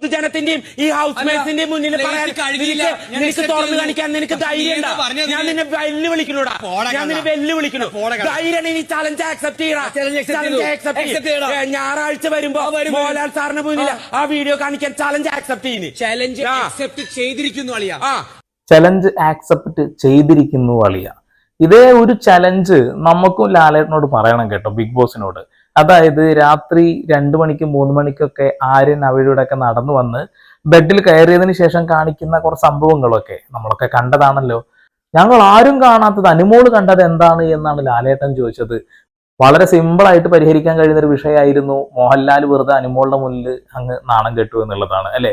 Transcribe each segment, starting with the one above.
പൊതുജനത്തിന്റെയും ഈ ഹൗസ് മേറ്റ്സിന്റെയും മുന്നിൽ പറയാൻ കഴിയില്ല. നിനക്ക് തുറന്നു കാണിക്കാൻ നിനക്ക് ധൈര്യം? ഞാൻ നിന്നെ വെല്ലുവിളിക്കണോടാ ഞാൻ നിന്നെ. വെല്ലുവിളിക്കണു. ധൈര്യം ഇനി ചലഞ്ച് ആക്സെപ്റ്റ് ചെയ്യണം ചലഞ്ച് ചെയ്തു. ചെയ്യടാ. ഞായറാഴ്ച വരുമ്പോ. മോഹൻലാൽ സാറിന് മുന്നിൽ ആ. വീഡിയോ കാണിക്കാൻ ചലഞ്ച് ആക്സെപ്റ്റ് ചെയ്യുന്നു ചലഞ്ച് ആക്സെപ്റ്റ് അക്സെപ്റ്റ് ചെയ്തിരിക്കുന്നു അളിയ. ആ. ചലഞ്ച് ആക്സെപ്റ്റ് ചെയ്തിരിക്കുന്നു അളിയ. ഇതേ ഒരു ചലഞ്ച് നമുക്കും ലാലേട്ടനോട് പറയണം കേട്ടോ ബിഗ് ബോസിനോട്. അതായത് രാത്രി രണ്ടു മണിക്കും മൂന്ന് മണിക്കൊക്കെ ആര്യൻ അവരുടെ ഒക്കെ നടന്നു വന്ന് ബെഡിൽ കയറിയതിന് ശേഷം കാണിക്കുന്ന കുറച്ച് സംഭവങ്ങളൊക്കെ നമ്മളൊക്കെ കണ്ടതാണല്ലോ. ഞങ്ങൾ ആരും കാണാത്തത് അനുമോൾ കണ്ടത് എന്താണ് എന്നാണ് ലാലേട്ടൻ ചോദിച്ചത്. വളരെ സിമ്പിളായിട്ട് പരിഹരിക്കാൻ കഴിയുന്ന ഒരു വിഷയമായിരുന്നു. മോഹൻലാൽ വെറുതെ അനുമോളുടെ മുന്നിൽ അങ്ങ് നാണം കെട്ടു എന്നുള്ളതാണ് അല്ലെ?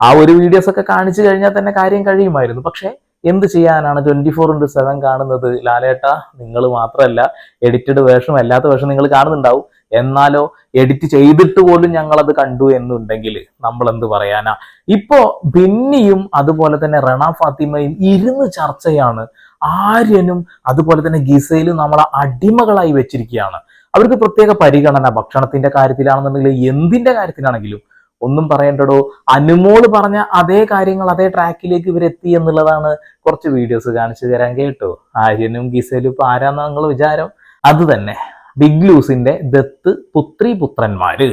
ആ ഒരു വീഡിയോസ് ഒക്കെ കാണിച്ചു കഴിഞ്ഞാൽ തന്നെ കാര്യം കഴിയുമായിരുന്നു. പക്ഷെ എന്ത് ചെയ്യാനാണ് ട്വന്റി ഫോർ ഇന്റു സെവൻ കാണുന്നത്? ലാലേട്ട നിങ്ങൾ മാത്രമല്ല എഡിറ്റഡ് വേഷം അല്ലാത്ത വേഷം നിങ്ങൾ കാണുന്നുണ്ടാവും. എന്നാലോ എഡിറ്റ് ചെയ്തിട്ട് പോലും ഞങ്ങളത് കണ്ടു എന്നുണ്ടെങ്കിൽ നമ്മൾ എന്ത് പറയാനാ? ഇപ്പോ ബിന്നിയും അതുപോലെ തന്നെ റണ ഫാത്തിമയും ഇരുന്ന് ചർച്ചയാണ്. ആര്യനും അതുപോലെ തന്നെ ഗിസയിലും നമ്മളെ അടിമകളായി വെച്ചിരിക്കുകയാണ്. അവർക്ക് പ്രത്യേക പരിഗണന ഭക്ഷണത്തിന്റെ കാര്യത്തിലാണെന്നുണ്ടെങ്കിൽ എന്തിന്റെ കാര്യത്തിലാണെങ്കിലും ഒന്നും പറയേണ്ടടോ. അനുമോൾ പറഞ്ഞ അതേ കാര്യങ്ങൾ അതേ ട്രാക്കിലേക്ക് ഇവർ എത്തി എന്നുള്ളതാണ് കുറച്ച് വീഡിയോസ് കാണിച്ചു തരാൻ കേട്ടോ. ആര്യനും ഗിസലും ഇപ്പൊ ആരാന്ന നിങ്ങൾ വിചാരം? അത് തന്നെ. ബിഗ് ലൂസിന്റെ ദത്ത് പുത്രി പുത്രന്മാര്.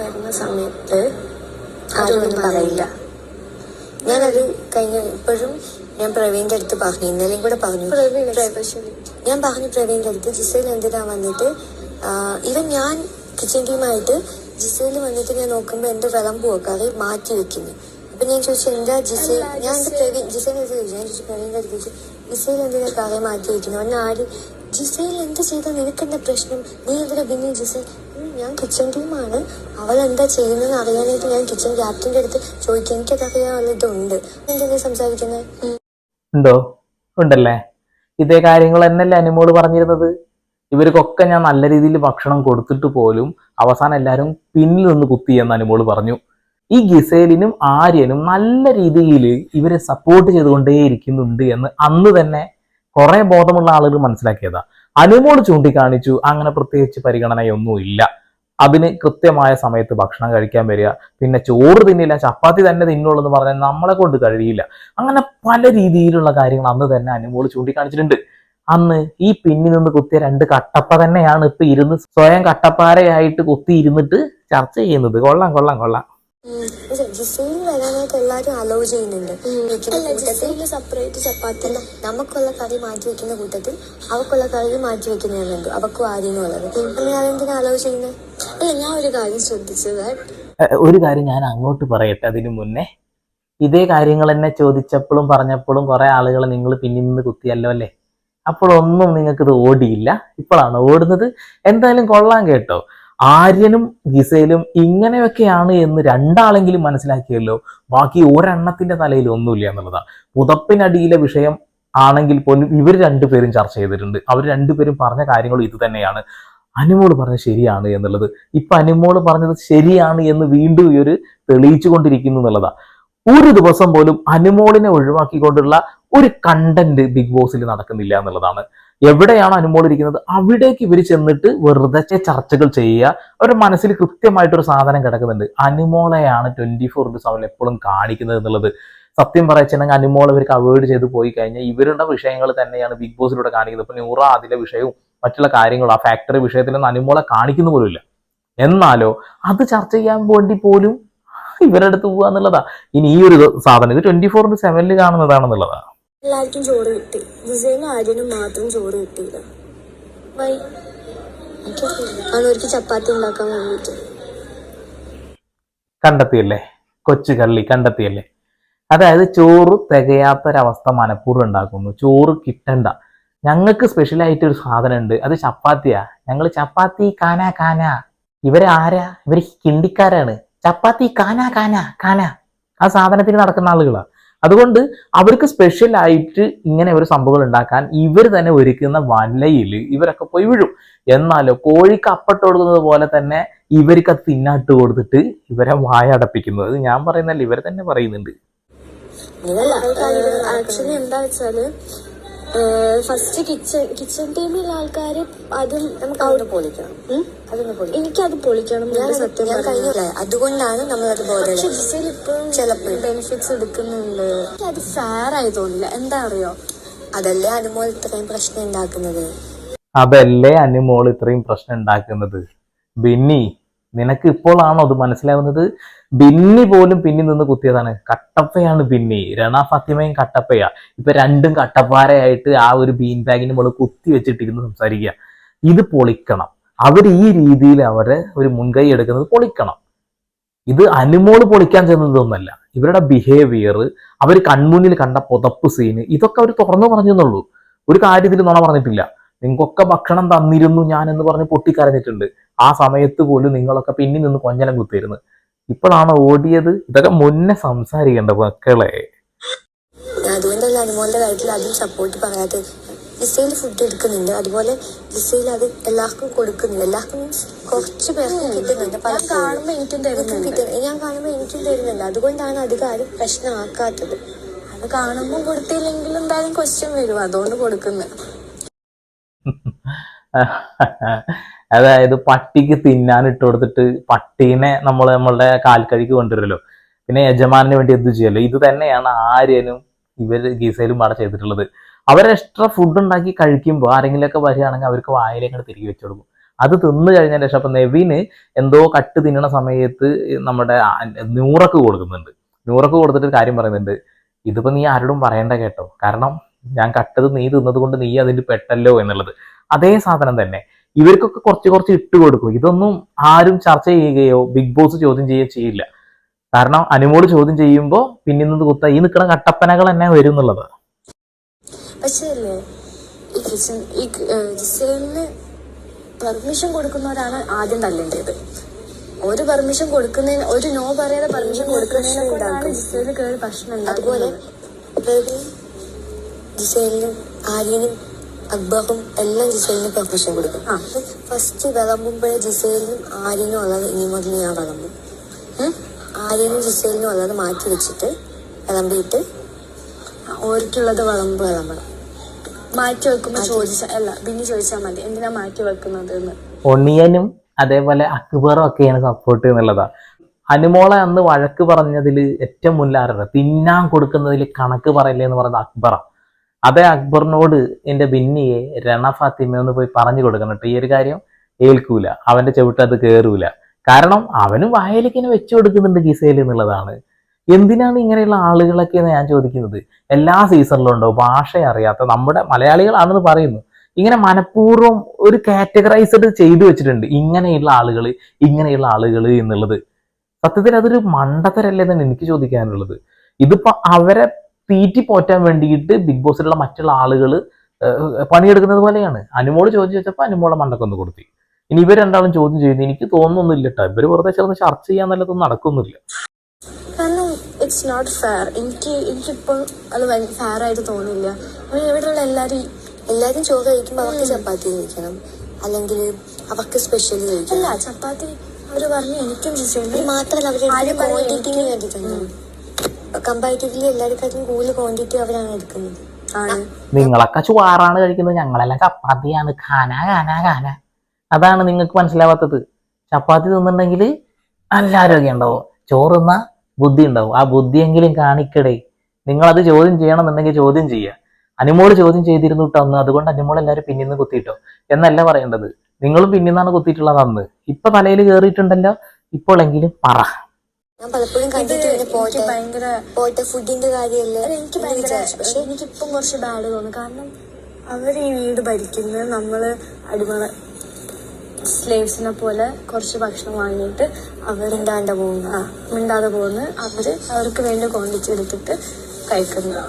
വരുന്ന സമയത്ത് ആരും പറയില്ല. ഞാനത് കഴിഞ്ഞ ഇപ്പോഴും ഞാൻ പ്രവീണിന്റെ അടുത്ത് പറഞ്ഞു. ഇന്നലെയും കൂടെ പറഞ്ഞു. ഞാൻ പറഞ്ഞു പ്രവീണിന്റെ അടുത്ത് ജിസയിൽ എന്തിനാ വന്നിട്ട്? ഇവൻ ഞാൻ കിച്ചൺ ടീമായിട്ട് ജിസയിൽ വന്നിട്ട് ഞാൻ നോക്കുമ്പോ എന്റെ വിളമ്പുവോ കറി മാറ്റി വെക്കുന്നു. അപ്പൊ ഞാൻ ചോദിച്ചു എന്താ ജിസയിൽ ഞാൻ പ്രവീൺ ജിസേനെ ചോദിച്ചു? ഞാൻ ചോദിച്ചു പ്രവീൺ അടുത്ത് ചോദിച്ചു ജിസയിൽ എന്തിനാ കറി മാറ്റി വെക്കുന്നു? അവൻ ആര് ജിസയിൽ എന്ത് ചെയ്താൽ നിനക്കെന്താ പ്രശ്നം? നീ ഇവിടെ പിന്നെ ജിസയിൽ ഉം, ഞാൻ കിച്ചൺ ടീമാണ് അവൾ എന്താ ചെയ്യുന്നതെന്ന് അറിയാനായിട്ട് ഞാൻ കിച്ചൺ ക്യാപ്റ്റന്റെ അടുത്ത് ചോദിക്കും. എനിക്കത് അറിയാനുള്ള ഇതുണ്ട് എന്തെങ്കിലും സംസാരിക്കുന്നത് ഉണ്ടോ? ഉണ്ടല്ലേ? ഇതേ കാര്യങ്ങൾ തന്നെയല്ലേ അനുമോൾ പറഞ്ഞിരുന്നത്? ഇവർക്കൊക്കെ ഞാൻ നല്ല രീതിയിൽ ഭക്ഷണം കൊടുത്തിട്ട് പോലും അവസാനം എല്ലാവരും പിന്നിൽ നിന്ന് കുത്തി എന്ന് അനുമോൾ പറഞ്ഞു. ഈ ഗിസേലിനും ആര്യനും നല്ല രീതിയിൽ ഇവരെ സപ്പോർട്ട് ചെയ്തുകൊണ്ടേയിരിക്കുന്നുണ്ട് എന്ന് അന്ന് തന്നെ കുറെ ബോധമുള്ള ആളുകൾ മനസ്സിലാക്കിയതാ. അനുമോൾ ചൂണ്ടിക്കാണിച്ചു അങ്ങനെ പ്രത്യേകിച്ച് പരിഗണനയൊന്നും ഇല്ല അതിന് കൃത്യമായ സമയത്ത് ഭക്ഷണം കഴിക്കാൻ വരിക പിന്നെ ചോറ് തിന്നില്ല ചപ്പാത്തി തന്നെ തിന്നുള്ളൂ എന്ന് പറഞ്ഞാൽ നമ്മളെ കൊണ്ട് കഴിയില്ല. അങ്ങനെ പല രീതിയിലുള്ള കാര്യങ്ങൾ അന്ന് തന്നെ അനുമോൾ ചൂണ്ടിക്കാണിച്ചിട്ടുണ്ട്. അന്ന് ഈ പിന്നിൽ നിന്ന് കുത്തിയ രണ്ട് കട്ടപ്പ തന്നെയാണ് ഇപ്പൊ ഇരുന്ന് സ്വയം കട്ടപ്പാരയായിട്ട് കുത്തി ഇരുന്നിട്ട് ചർച്ച ചെയ്യുന്നത്. കൊള്ളാം കൊള്ളാം കൊള്ളാം. ജിസയിൽ വരാനായിട്ട് എല്ലാരും അലോ ചെയ്യുന്നുണ്ട് സെപ്പറേറ്റ് ചപ്പാത്തി നമുക്കുള്ള കറി മാറ്റി വെക്കുന്ന കൂട്ടത്തിൽ അവക്കുള്ള കറി മാറ്റി വെക്കുന്നുണ്ട് അവക്കും ആദ്യമുള്ളത് അങ്ങനെ അതെന്തിനാ അലോ ചെയ്യുന്നത് അല്ല ഞാൻ ഒരു കാര്യം ശ്രദ്ധിച്ചത് ഒരു കാര്യം ഞാൻ അങ്ങോട്ട് പറയട്ടെ അതിനു മുന്നേ. ഇതേ കാര്യങ്ങൾ എന്നെ ചോദിച്ചപ്പോഴും പറഞ്ഞപ്പോഴും കുറെ ആളുകൾ നിങ്ങൾ പിന്നിൽ നിന്ന് കുത്തിയല്ലോ അല്ലേ? അപ്പോഴൊന്നും നിങ്ങൾക്കിത് ഓടിയില്ല. ഇപ്പോഴാണ് ഓടുന്നത്. എന്തായാലും കൊള്ളാം കേട്ടോ. ആര്യനും ഗിസയിലും ഇങ്ങനെയൊക്കെയാണ് എന്ന് രണ്ടാളെങ്കിലും മനസ്സിലാക്കിയല്ലോ. ബാക്കി ഒരെണ്ണത്തിന്റെ തലയിൽ ഒന്നുമില്ല എന്നുള്ളതാണ്. പുതപ്പിനടിയിലെ വിഷയം ആണെങ്കിൽ പോലും ഇവർ രണ്ടുപേരും ചർച്ച ചെയ്തിട്ടുണ്ട്. അവർ രണ്ടുപേരും പറഞ്ഞ കാര്യങ്ങളും ഇത് തന്നെയാണ്. അനുമോൾ പറഞ്ഞത് ശരിയാണ് എന്നുള്ളത്. ഇപ്പൊ അനുമോൾ പറഞ്ഞത് ശരിയാണ് എന്ന് വീണ്ടും ഇവർ തെളിയിച്ചു കൊണ്ടിരിക്കുന്നു എന്നുള്ളതാണ്. ഒരു ദിവസം പോലും അനുമോളിനെ ഒഴിവാക്കിക്കൊണ്ടുള്ള ഒരു കണ്ടന്റ് ബിഗ് ബോസിൽ നടക്കുന്നില്ല എന്നുള്ളതാണ്. എവിടെയാണ് അനുമോൾ ഇരിക്കുന്നത്? അവിടേക്ക് ഇവർ ചെന്നിട്ട് വെറുതെ ചർച്ചകൾ ചെയ്യുക. അവരുടെ മനസ്സിൽ കൃത്യമായിട്ടൊരു സാധനം കിടക്കുന്നുണ്ട്. അനുമോളെയാണ് ട്വന്റി ഫോർ ഇന്റു സെവൻ എപ്പോഴും കാണിക്കുന്നത് എന്നുള്ളത്. സത്യം പറയച്ചെങ്കിൽ അനുമോൾ ഇവർക്ക് അവോയ്ഡ് ചെയ്ത് പോയി കഴിഞ്ഞാൽ ഇവരുടെ വിഷയങ്ങൾ തന്നെയാണ് ബിഗ് ബോസിലൂടെ കാണിക്കുന്നത്. ഇപ്പൊ നൂറ അതിലെ വിഷയവും മറ്റുള്ള കാര്യങ്ങളും ആ ഫാക്ടറി വിഷയത്തിലൊന്നും അനുമോളെ കാണിക്കുന്ന പോലുമില്ല. എന്നാലോ അത് ചർച്ച ചെയ്യാൻ വേണ്ടി പോലും ഇവരുടെ അടുത്ത് എന്നുള്ളതാ. ഇനി ഈ ഒരു സാധനം ഇത് ട്വന്റി ഫോർ ഇന്റു സെവനിൽ കാണുന്നതാണെന്നുള്ളതാ. എല്ലാവർക്കും ചോറ് കിട്ടി. വിജയനും ആര്യനും മാത്രം ചോറ് കിട്ടിയില്ല. വൈ അവർക്ക് ചപ്പാത്തി ഉണ്ടാക്കാൻ വേണ്ടിട്ട് കണ്ടെത്തിയല്ലേ? കൊച്ചു കള്ളി കണ്ടെത്തിയല്ലേ? അതായത് ചോറ് തികയാത്തൊരവസ്ഥ മനഃപൂർവം ഉണ്ടാക്കുന്നു. ചോറ് കിട്ടണ്ട. ഞങ്ങൾക്ക് സ്പെഷ്യലായിട്ട് ഒരു സാധനം ഉണ്ട്. അത് ചപ്പാത്തിയാ. ഞങ്ങൾ ചപ്പാത്തി കാന കാന. ആരാ? ഇവർ കിണ്ടിക്കാരാണ് ചപ്പാത്തി കാന കാന കാന. ആ സാധനത്തിന് നടക്കുന്ന ആളുകളാ. അതുകൊണ്ട് അവർക്ക് സ്പെഷ്യൽ ആയിട്ട് ഇങ്ങനെ ഒരു സംഭവങ്ങൾ ഉണ്ടാക്കാൻ ഇവർ തന്നെ ഒരുക്കുന്ന വലയിൽ ഇവരൊക്കെ പോയി വീഴും. എന്നാലോ കോഴിക്ക് അപ്പട്ട് കൊടുക്കുന്നത് പോലെ തന്നെ ഇവർക്ക് അത് തിന്നാട്ട് കൊടുത്തിട്ട് ഇവരെ വായ അടപ്പിക്കുന്നത്. ഞാൻ പറയുന്നല്ല ഇവർ തന്നെ പറയുന്നുണ്ട്. എന്താ വെച്ചാൽ ഫസ്റ്റ് കിച്ചൺ കിച്ചൺ ടീമിലെ ആൾക്കാര് അതും നമുക്ക് അവിടെ പൊളിക്കണം. അതൊന്ന് എനിക്കത് പൊളിക്കണം. ഞാൻ സത്യം ഞാൻ കഴിഞ്ഞില്ല. അതുകൊണ്ടാണ് നമ്മളത് പക്ഷെ ചിലപ്പോൾ. ബെനിഫിറ്റ്സ് എടുക്കുന്നുണ്ട്. അത് ഫെയർ ആയി തോന്നില്ല. എന്താ അറിയോ? അതല്ലേ അതുപോലെ ഇത്രയും പ്രശ്നം ഉണ്ടാക്കുന്നത്? അതല്ലേ അനുമോൾ ഇത്രയും പ്രശ്നം ഉണ്ടാക്കുന്നത്? ബിന്നി നിനക്ക് ഇപ്പോഴാണോ അത് മനസ്സിലാവുന്നത്? ബിന്നി പോലും പിന്നിൽ നിന്ന് കുത്തിയതാണ്. കട്ടപ്പയാണ് ബിന്നി. രണ ഫാത്തിമയും കട്ടപ്പയാ. ഇപ്പൊ രണ്ടും കട്ടപ്പാരയായിട്ട് ആ ഒരു ബീൻ ബാഗിന് മുകളിൽ കുത്തി വെച്ചിട്ടിരുന്ന് സംസാരിക്കുക. ഇത് പൊളിക്കണം. അവർ ഈ രീതിയിൽ അവരെ ഒരു മുൻകൈ എടുക്കുന്നത് പൊളിക്കണം. ഇത് അനുമോൾ പൊളിക്കാൻ ചെന്നതൊന്നല്ല ഇവരുടെ ബിഹേവിയർ അവർ കൺമുന്നിൽ കണ്ട പുതപ്പ് സീന് ഇതൊക്കെ അവർ തുറന്നു പറഞ്ഞെന്നുള്ളൂ. ഒരു കാര്യത്തിൽ നുണ പറഞ്ഞിട്ടില്ല. നിങ്ങൾക്കൊക്കെ ഭക്ഷണം തന്നിരുന്നു ഞാൻ എന്ന് പറഞ്ഞ് പൊട്ടിക്കരഞ്ഞിട്ടുണ്ട്. ആ സമയത്ത് പോലും നിങ്ങളൊക്കെ പിന്നിൽ നിന്ന് കൊഞ്ഞലം കുത്തിയിരുന്നു. ഇപ്പോഴാണ് ഓടിയത്. ഇതൊക്കെ മുന്നേ സംസാരിക്കേണ്ട മക്കളെ. അതുകൊണ്ടല്ല അനുമോളുടെ കാര്യത്തിൽ അതും സപ്പോർട്ട് പറയാത്തത്. ഫുഡ് എടുക്കുന്നുണ്ട്. അതുപോലെ ജിസയിൽ അത് എല്ലാവർക്കും കുറച്ച് പേർക്ക് കിട്ടുന്നുണ്ട്. പല കാണുമ്പോൾ എനിക്കും തരുന്നുണ്ട്. ഞാൻ കാണുമ്പോൾ എനിക്കും തരുന്നുണ്ട്. അതുകൊണ്ടാണ് അധികം ആരും പ്രശ്നമാക്കാത്തത്. അത് കാണുമ്പോൾ കൊടുത്തില്ലെങ്കിൽ എന്തായാലും ക്വസ്റ്റ്യൻ വരും. അതുകൊണ്ട് കൊടുക്കുന്നത് അതായത് പട്ടിക്ക് തിന്നാൻ ഇട്ട് കൊടുത്തിട്ട് പട്ടീനെ നമ്മൾ നമ്മളുടെ കാൽക്കഴിക്ക് കൊണ്ടുവരുമല്ലോ. പിന്നെ യജമാനന് വേണ്ടി എന്ത് ചെയ്യല്ലോ? ഇത് തന്നെയാണ് ആര്യനും ഇവർ ഗീസയിലും പാടെ ചെയ്തിട്ടുള്ളത്. അവർ എക്സ്ട്രാ ഫുഡ് ഉണ്ടാക്കി കഴിക്കുമ്പോൾ ആരെങ്കിലുമൊക്കെ വരികയാണെങ്കിൽ അവർക്ക് വായിലേക്ക് തിരികെ വെച്ചു കൊടുക്കും. അത് തിന്നു കഴിഞ്ഞതിന് ശേഷം അപ്പൊ നെവിന് എന്തോ കട്ട് തിന്നണ സമയത്ത് നമ്മുടെ നൂറക്ക് കൊടുക്കുന്നുണ്ട്. നൂറക്ക് കൊടുത്തിട്ട് കാര്യം പറയുന്നുണ്ട്. ഇതിപ്പോൾ നീ ആരോടും പറയണ്ട കേട്ടോ. കാരണം ഞാൻ കട്ടത് നീ തിന്നത് കൊണ്ട് നീ അതിന്റെ പെട്ടല്ലോ എന്നുള്ളത്. അതേ സാധനം തന്നെ. ഇവർക്കൊക്കെ കുറച്ച് കുറച്ച് ഇട്ട് കൊടുക്കും. ഇതൊന്നും ആരും ചർച്ച ചെയ്യുകയോ ബിഗ് ബോസ് ചോദ്യം ചെയ്യുകയോ ചെയ്യില്ല. കാരണം അനുമോട് ചോദ്യം ചെയ്യുമ്പോൾ പിന്നിൽ നിന്ന് കുത്ത. ഈ നിൽക്കുന്ന കട്ടപ്പനകൾ തന്നെ വരും എന്നുള്ളത്. പക്ഷേ അല്ലേ ഈ കിച്ചൺ ഈ ജിസേലിന് പെർമിഷൻ കൊടുക്കുന്നവരാണ് ആദ്യം തല്ലേണ്ടത് ഒരു പെർമിഷൻ കൊടുക്കുന്നതിന് ഒരു നോ പറയാതെ പെർമിഷൻ കൊടുക്കുന്നതിനെ കൊണ്ടാണ് ജിസേലിന് കയറി പ്രശ്നം അതുപോലെ ജിസേലിനും ആര്യനും അക്ബറും എല്ലാം ജിസേലിന് പെർമിഷൻ കൊടുക്കും. ആ. ഫസ്റ്റ് വിളമ്പുമ്പോഴേ ജിസേലിനും ആര്യനും ഉള്ളത് ഇനി മുതൽ ഞാൻ വിളമ്പും? ആര്യനും ജിസേലിനും ഉള്ളത് മാറ്റി വെച്ചിട്ട് വിളമ്പിയിട്ട് ഓർക്കുള്ളത് വിളമ്പ് വിളമ്പണം. മാറ്റി വെക്കുമ്പോൾ ചോദിച്ച അല്ല പിന്നെ ചോദിച്ചാൽ മതി. എന്തിനാ മാറ്റി വെക്കുന്നത് എന്ന്. ഒണിയനും അതേപോലെ അക്ബറും ഒക്കെയാണ് സപ്പോർട്ട് എന്നുള്ളതാ അനുമോളെ അന്ന് വഴക്ക് പറഞ്ഞതിൽ ഏറ്റവും മുന്നിലാരുടെ തിന്നാൻ കൊടുക്കുന്നതിൽ കണക്ക് പറയില്ലേ എന്ന് പറയുന്നത് അക്ബറ. അതേ അക്ബറിനോട് എന്റെ ബിന്നിയെ രണ ഫാത്തിമ ഒന്ന് പോയി പറഞ്ഞു കൊടുക്കണം കേട്ടോ. ഈ ഒരു കാര്യം ഏൽക്കൂല. അവന്റെ അത് കേറൂല. കാരണം അവനും വയലിക്കിനെ വെച്ചു കൊടുക്കുന്നുണ്ട് ഗിസയിൽ എന്നുള്ളതാണ്. എന്തിനാണ് ഇങ്ങനെയുള്ള ആളുകളൊക്കെ എന്ന് ഞാൻ ചോദിക്കുന്നത്? എല്ലാ സീസണിലും ഉണ്ടോ? ഭാഷ അറിയാത്ത നമ്മുടെ മലയാളികളാണെന്ന് പറയുന്നു. ഇങ്ങനെ മനഃപൂർവം ഒരു കാറ്റഗറൈസ്ഡ് ചെയ്തു വെച്ചിട്ടുണ്ട് ഇങ്ങനെയുള്ള ആളുകൾ ഇങ്ങനെയുള്ള ആളുകൾ എന്നുള്ളത്. സത്യത്തിൽ അതൊരു മണ്ടത്തരല്ലേ എന്നാണ് എനിക്ക് ചോദിക്കാനുള്ളത്. ഇതിപ്പോ അവരെ തീറ്റി പോറ്റാൻ വേണ്ടിയിട്ട് ബിഗ് ബോസിലുള്ള മറ്റുള്ള ആളുകൾ പണിയെടുക്കുന്നത് പോലെയാണ്. അനുമോൾ ചോദിച്ചു വെച്ചപ്പോൾ അനുമോളെ മണ്ടക്കൊന്ന് കൊടുത്തി. ഇനി ഇവർ രണ്ടാളും ചോദ്യം ചെയ്യുന്നു. എനിക്ക് തോന്നുന്നൊന്നുമില്ല കേട്ടോ ഇവർ വെറുതെ ചേർന്ന് ചർച്ച ചെയ്യാന്നല്ലതൊന്നും നടക്കുന്നില്ല. കാരണം ഇറ്റ്സ് നോട്ട് ഫെയർ എനിക്ക് എനിക്കിപ്പോൾ അത് ഫെയർ ആയിട്ട് തോന്നില്ല ഇവിടെയുള്ള എല്ലാവരും എല്ലാവരും ചോറ് കഴിക്കുമ്പോൾ അവർക്ക് ചപ്പാത്തി കഴിക്കണം. അല്ലെങ്കിൽ അവർക്ക് സ്പെഷ്യൽ കഴിക്കണം. അല്ല ചപ്പാത്തി അവർ പറഞ്ഞു എനിക്കും മാത്രമല്ല അവർ ക്വാണ്ടിറ്റിന് വേണ്ടിയിട്ടാണ് കമ്പാരിറ്റീവ്ലി എല്ലാവർക്കും കൂടുതൽ ക്വാണ്ടിറ്റി അവരാണ് എടുക്കുന്നത്. നിങ്ങളൊക്കെ ചുവാറാണ് കഴിക്കുന്നത്. ഞങ്ങളെല്ലാം ചപ്പാത്തിയാണ്. ഖാന ഖാന ഖാന. അതാണ് നിങ്ങൾക്ക് മനസ്സിലാവാത്തത്. ചപ്പാത്തി തിന്നുണ്ടെങ്കിൽ നല്ല ആരോഗ്യം ഉണ്ടാവും. ചോറ് തിന്നാ ബുദ്ധി ഉണ്ടാവും. ആ ബുദ്ധിയെങ്കിലും കാണിക്കടേ. നിങ്ങൾ അത് ചോദ്യം ചെയ്യണമെന്നുണ്ടെങ്കിൽ ചോദ്യം ചെയ്യുക. അനുമോൾ ചോദ്യം ചെയ്തിരുന്നു കേട്ടോ അന്ന്. അതുകൊണ്ട് അനുമോൾ എല്ലാവരും പിന്നിൽ നിന്ന് കുത്തിയിട്ടോ. എന്നല്ല പറയേണ്ടത്. നിങ്ങളും പിന്നിൽ കുത്തിയിട്ടുള്ളത് അന്ന്. ഇപ്പൊ തലയിൽ കയറിയിട്ടുണ്ടല്ലോ ഇപ്പോഴെങ്കിലും പറ. ഞാൻ പലപ്പോഴും കണ്ടിട്ട് പോട്ടെ ഭയങ്കര പോയിട്ട് ഫുഡിന്റെ കാര്യമല്ലേ എനിക്ക് ഭയങ്കര പക്ഷെ എനിക്കിപ്പം കുറച്ച് ബാഡ് തോന്നുന്നു. കാരണം അവർ ഈ വീട് ഭരിക്കുന്നത് നമ്മൾ അടിമ സ്ലേവ്സിനെ പോലെ കുറച്ച് ഭക്ഷണം വാങ്ങിയിട്ട് അവർ മിണ്ടാണ്ട് പോകുന്നു. മിണ്ടാതെ പോകുന്നു. അവർ അവർക്ക് വേണ്ടി ക്വാണ്ടിറ്റി എടുത്തിട്ട് കഴിക്കുന്നു.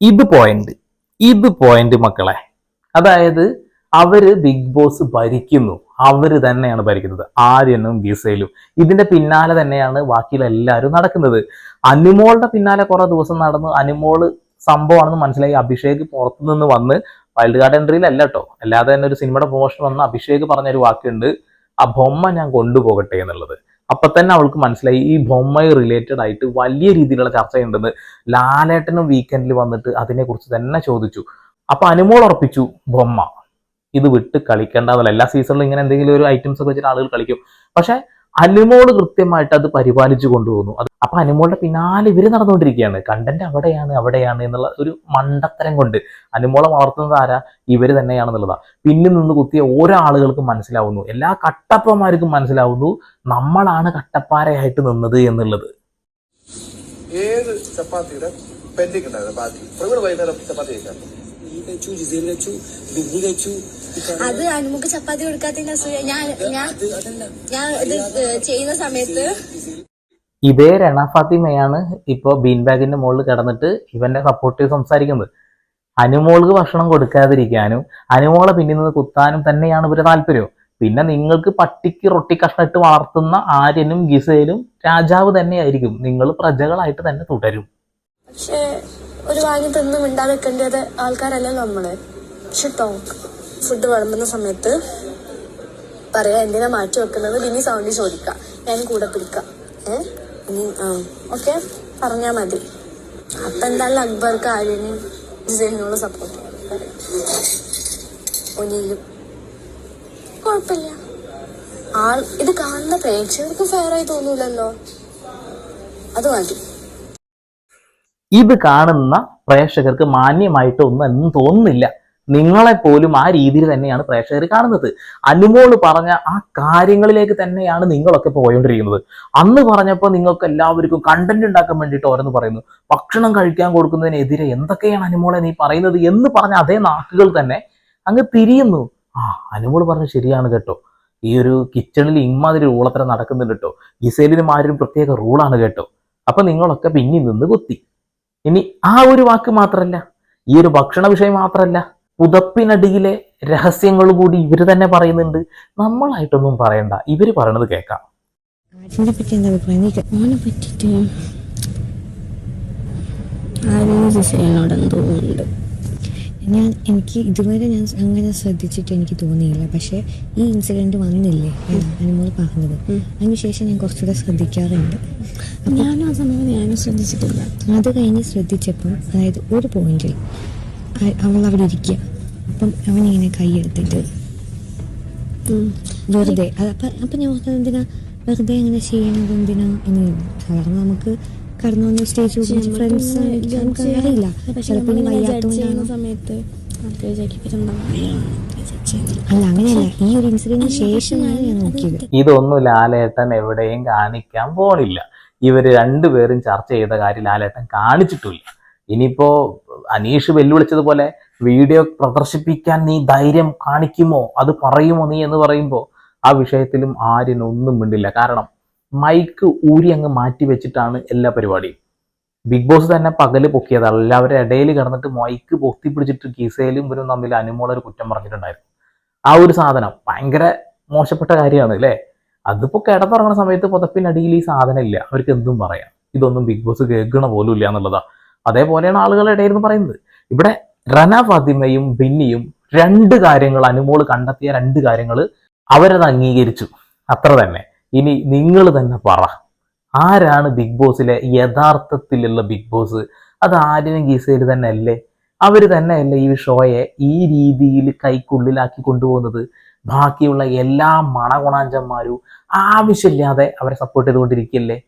ഇത് പോയിന്റ് ഇത് പോയിന്റ് മക്കളെ. അതായത് അവർ ബിഗ് ബോസ് ഭരിക്കുന്നു. അവർ തന്നെയാണ് ഭരിക്കുന്നത്. ആര്യനും ഗീസയിലും ഇതിന്റെ പിന്നാലെ തന്നെയാണ് ബാക്കിയുള്ള എല്ലാവരും നടക്കുന്നത്. അനുമോളുടെ പിന്നാലെ കുറെ ദിവസം നടന്നു അനുമോൾ സംഭവമാണെന്ന് മനസ്സിലായി. അഭിഷേക് പുറത്തു നിന്ന് വന്ന് വൈൽഡ് കാർഡ് എൻട്രിയിലല്ല കേട്ടോ. അല്ലാതെ തന്നെ ഒരു സിനിമയുടെ പ്രൊമോഷൻ വന്ന് അഭിഷേക് പറഞ്ഞൊരു വാക്കുണ്ട്. ആ ബൊമ്മ ഞാൻ കൊണ്ടുപോകട്ടെ എന്നുള്ളത്. അപ്പൊ തന്നെ അവൾക്ക് മനസ്സിലായി. ഈ ബൊമ്മയെ റിലേറ്റഡ് ആയിട്ട് വലിയ രീതിയിലുള്ള ചർച്ചയുണ്ടെന്ന് ലാലേട്ടനും വീക്കെൻഡിൽ വന്നിട്ട് അതിനെക്കുറിച്ച് തന്നെ ചോദിച്ചു. അപ്പൊ അനുമോൾ ഉറപ്പിച്ചു ബൊമ്മ ഇത് വിട്ട് കളിക്കേണ്ടതല്ല എല്ലാ സീസണിലും ഇങ്ങനെ എന്തെങ്കിലും ഒരു ഐറ്റംസ് ഒക്കെ വെച്ചിട്ട് ആളുകൾ കളിക്കും. പക്ഷെ അനുമോൾ കൃത്യമായിട്ട് അത് പരിപാലിച്ചു കൊണ്ടുപോകുന്നു. അത് അപ്പൊ അനുമോളുടെ പിന്നാലെ ഇവർ നടന്നുകൊണ്ടിരിക്കുകയാണ്. കണ്ടന്റ് അവിടെയാണ് അവിടെയാണ് എന്നുള്ള ഒരു മണ്ടത്തരം കൊണ്ട്. അനുമോളെ വളർത്തുന്നത് ആരാ? ഇവർ തന്നെയാണെന്നുള്ളതാ. പിന്നിൽ നിന്ന് കുത്തിയ ഓരോ ആളുകൾക്കും മനസ്സിലാവുന്നു. എല്ലാ കട്ടപ്പന്മാർക്കും മനസ്സിലാവുന്നു നമ്മളാണ് കട്ടപ്പാരയായിട്ട് നിന്നത് എന്നുള്ളത്. ഏത് ചപ്പാത്തിയുടെ കഴിച്ചു ജിസേൽ കഴിച്ചു ബിന്നി കഴിച്ചു അത് അനുമുക്ക് ചപ്പാത്തി കൊടുക്കാത്തതിന്റെ അസൂയ. ഞാൻ ഞാൻ ഞാൻ ഇത് ചെയ്യുന്ന സമയത്ത് ഇതേ രണ ഫാത്തിമയാണ് ഇപ്പൊ ബീൻ ബാഗിന്റെ മുകളിൽ കിടന്നിട്ട് ഇവന്റെ സപ്പോർട്ട് സംസാരിക്കുന്നത്. അനുമോൾക്ക് ഭക്ഷണം കൊടുക്കാതിരിക്കാനും അനുമോളെ പിന്നിൽ നിന്ന് കുത്താനും തന്നെയാണ് ഇവർ താല്പര്യം. പിന്നെ നിങ്ങൾക്ക് പട്ടിക്ക് റൊട്ടി കഷ്ണം ഇട്ട് വളർത്തുന്ന ആര്യനും ഗിസയിലും രാജാവ് തന്നെയായിരിക്കും. നിങ്ങൾ പ്രജകളായിട്ട് തന്നെ തുടരും. പക്ഷെ ഒരു വാങ്ങി തിന്ന് മിണ്ടാതെ വെക്കേണ്ടത് ആൾക്കാരല്ല നമ്മൾ? പക്ഷെ ടോക്ക് ഫുഡ് വിളമ്പുന്ന സമയത്ത് പറയാ എന്തിനാ മാറ്റി വെക്കുന്നത്? ഇനി സൗണ്ടി ചോദിക്കാം. ഞാൻ കൂടെ പിടിക്കാം. ഏ? ഇനി ആ ഓക്കെ? പറഞ്ഞാ മതി. അപ്പൊ എന്തായാലും അക്ബർക്ക് ആര്യനും ജിസേലിനോട് സപ്പോർട്ട് ഒനിയിലും. കുഴപ്പമില്ല. ആൾ ഇത് കാണുന്ന പ്രേക്ഷകർക്ക് ഫെയർ ആയി തോന്നൂലല്ലോ. അത് മതി. ഇത് കാണുന്ന പ്രേക്ഷകർക്ക് മാന്യമായിട്ട് ഒന്നും തോന്നുന്നില്ല. നിങ്ങളെ പോലും ആ രീതിയിൽ തന്നെയാണ് പ്രേക്ഷകർ കാണുന്നത്. അനുമോൾ പറഞ്ഞ ആ കാര്യങ്ങളിലേക്ക് തന്നെയാണ് നിങ്ങളൊക്കെ പോയോണ്ടിരിക്കുന്നത്. അന്ന് പറഞ്ഞപ്പോൾ നിങ്ങൾക്ക് എല്ലാവർക്കും കണ്ടന്റ് ഉണ്ടാക്കാൻ വേണ്ടിയിട്ട് ഓരോന്ന് പറയുന്നു. ഭക്ഷണം കഴിക്കാൻ കൊടുക്കുന്നതിനെതിരെ എന്തൊക്കെയാണ് അനുമോളെ നീ പറയുന്നത് എന്ന് പറഞ്ഞ അതേ നാക്കുകൾ തന്നെ അങ്ങ് തിരിയുന്നു. ആ അനുമോൾ പറഞ്ഞ ശരിയാണ് കേട്ടോ. ഈ ഒരു കിച്ചണിൽ ഇമാതിരി റൂളത്ര നടക്കുന്നുണ്ട് കേട്ടോ. ഗിസേലിനും ആരും പ്രത്യേക റൂളാണ് കേട്ടോ. അപ്പൊ നിങ്ങളൊക്കെ പിന്നിൽ നിന്ന് കുത്തി. ഇനി ആ ഒരു വാക്ക് മാത്രമല്ല ഈ ഒരു ഭക്ഷണ വിഷയം മാത്രമല്ല പുതപ്പിനടിയിലെ രഹസ്യങ്ങൾ കൂടി ഇവർ തന്നെ പറയുന്നുണ്ട്. നമ്മളായിട്ടൊന്നും പറയണ്ട ഇവർ പറയണത് കേൾക്കാം. ആര്യനെ പറ്റി തോന്നുന്നുണ്ട്. ഞാൻ എനിക്ക് ഇതുവരെ ഞാൻ അങ്ങനെ ശ്രദ്ധിച്ചിട്ട് എനിക്ക് തോന്നിയില്ല. പക്ഷേ ഈ ഇൻസിഡന്റ് വന്നില്ലേ? അനുമോൾ പറഞ്ഞത്. അതിനുശേഷം ഞാൻ കുറച്ചുകൂടെ ശ്രദ്ധിക്കാറുണ്ട്. ഞാനും ആ സമയത്ത് ഞാനും ശ്രദ്ധിച്ചിട്ടില്ല. അത് കഴിഞ്ഞ് ശ്രദ്ധിച്ചപ്പം അതായത് ഒരു പോയിന്റിൽ അവൾ അവിടെ ഇരിക്കുക. അപ്പം അവനിങ്ങനെ കൈയെടുത്തിട്ട് വെറുതെ അത് അപ്പം അപ്പൊ ഞാൻ എന്തിനാ? വെറുതെ അങ്ങനെ ചെയ്യണത് എന്തിനാ? എന്ന് സാധാരണ നമുക്ക് കടന്നു വന്ന സ്റ്റേജ് ഫ്രണ്ട്സ് അറിയില്ല. ചിലപ്പോൾ ഇനി സമയത്ത് അല്ല അങ്ങനെയല്ല. ഈ ഒരു ഇൻസിഡന്റിന് ശേഷമാണ് ഞാൻ നോക്കിയത്. ഇതൊന്നും ലാലേട്ടൻ എവിടെയും കാണിക്കാൻ പോണില്ല. ഇവർ രണ്ടുപേരും ചർച്ച ചെയ്ത കാര്യം ലാലേട്ടൻ കാണിച്ചിട്ടില്ല. ഇനിയിപ്പോ അനീഷ് വെല്ലുവിളിച്ചതുപോലെ വീഡിയോ പ്രദർശിപ്പിക്കാൻ നീ ധൈര്യം കാണിക്കുമോ? അത് പറയുമോ നീ എന്ന് പറയുമ്പോൾ ആ വിഷയത്തിലും ആരും ഒന്നും മിണ്ടില്ല. കാരണം മൈക്ക് ഊരി അങ്ങ് മാറ്റി വെച്ചിട്ടാണ് എല്ലാ പരിപാടിയും. ബിഗ് ബോസ് തന്നെ പകൽ പൊക്കിയതാണ് എല്ലാവരുടെ ഇടയിൽ കിടന്നിട്ട് മൈക്ക് പൊത്തി പിടിച്ചിട്ട് കീസയിലും ഇവരും തമ്മിൽ അനുമോളൊരു കുറ്റം പറഞ്ഞിട്ടുണ്ടായിരുന്നു. ആ ഒരു സാധനം ഭയങ്കര മോശപ്പെട്ട കാര്യമാണ് അല്ലേ? അതിപ്പോ കിടന്നുറങ്ങുന്ന സമയത്ത് പുതപ്പിനടിയിൽ ഈ സാധനം ഇല്ല. അവർക്ക് എന്തും പറയാം. ഇതൊന്നും ബിഗ് ബോസ് കേൾക്കണ പോലും ഇല്ല എന്നുള്ളതാ. അതേപോലെയാണ് ആളുകളുടെ ഇടയിൽ പറയുന്നത്. ഇവിടെ റന ഫാത്തിമയും ബിന്നിയും രണ്ട് കാര്യങ്ങൾ അനുമോൾ കണ്ടെത്തിയ രണ്ട് കാര്യങ്ങൾ അവരത് അംഗീകരിച്ചു. അത്ര തന്നെ. ഇനി നിങ്ങൾ തന്നെ പറ. ആരാണ് ബിഗ് ബോസിലെ യഥാർത്ഥത്തിലുള്ള ബിഗ് ബോസ് അത് ആര്യനും ഗീസയിൽ തന്നെ അല്ലേ? അവർ തന്നെയല്ലേ ഈ ഷോയെ ഈ രീതിയിൽ കൈക്കുള്ളിലാക്കി കൊണ്ടുപോകുന്നത്? ബാക്കിയുള്ള എല്ലാ മണകുണാഞ്ചന്മാരും ആവശ്യമില്ലാതെ അവരെ സപ്പോർട്ട് ചെയ്തുകൊണ്ടിരിക്കുകയല്ലേ?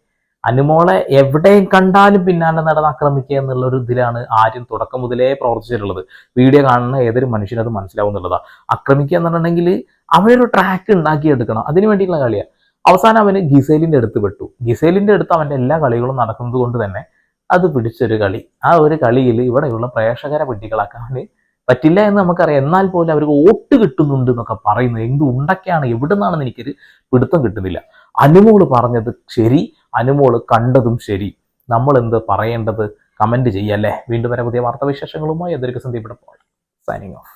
അനുമോളെ എവിടെയും കണ്ടാലും പിന്നാലെ നടന്ന് ആക്രമിക്കുക എന്നുള്ള ഒരു ഇതിലാണ് ആര്യൻ തുടക്കം മുതലേ പ്രവർത്തിച്ചിട്ടുള്ളത്. വീഡിയോ കാണുന്ന ഏതൊരു മനുഷ്യനും അത് മനസ്സിലാവുന്നുള്ളതാ ആക്രമിക്കുക എന്നുണ്ടെങ്കിൽ അവരൊരു ട്രാക്ക് ഉണ്ടാക്കിയെടുക്കണം. അതിനു വേണ്ടിയുള്ള കളിയാണ് അവസാനം അവന് ഗിസേലിന്റെ അടുത്ത് പെട്ടു. ഗിസേലിന്റെ അടുത്ത് അവന്റെ എല്ലാ കളികളും നടക്കുന്നത് കൊണ്ട് തന്നെ അത് പിടിച്ചൊരു കളി. ആ ഒരു കളിയിൽ ഇവിടെയുള്ള പ്രേക്ഷകരെ വെട്ടികളാക്കാൻ പറ്റില്ല എന്ന് നമുക്കറിയാം. എന്നാൽ പോലും അവർക്ക് വോട്ട് കിട്ടുന്നുണ്ട് എന്നൊക്കെ പറയുന്നത് എന്ത് ഉണ്ടൊക്കെയാണ് എവിടെ നിന്നാണെന്ന് എനിക്കൊരു പിടുത്തം കിട്ടുന്നില്ല. അനുമോൾ പറഞ്ഞത് ശരി അനുമോൾ കണ്ടതും ശരി. നമ്മൾ എന്ത് പറയേണ്ടത് കമന്റ് ചെയ്യല്ലേ വീണ്ടും വരെ പുതിയ വാർത്താവിശേഷങ്ങളുമായി. എന്തൊരു സന്ധ്യപ്പെടുമ്പോൾ സൈനിങ് ഓഫ്.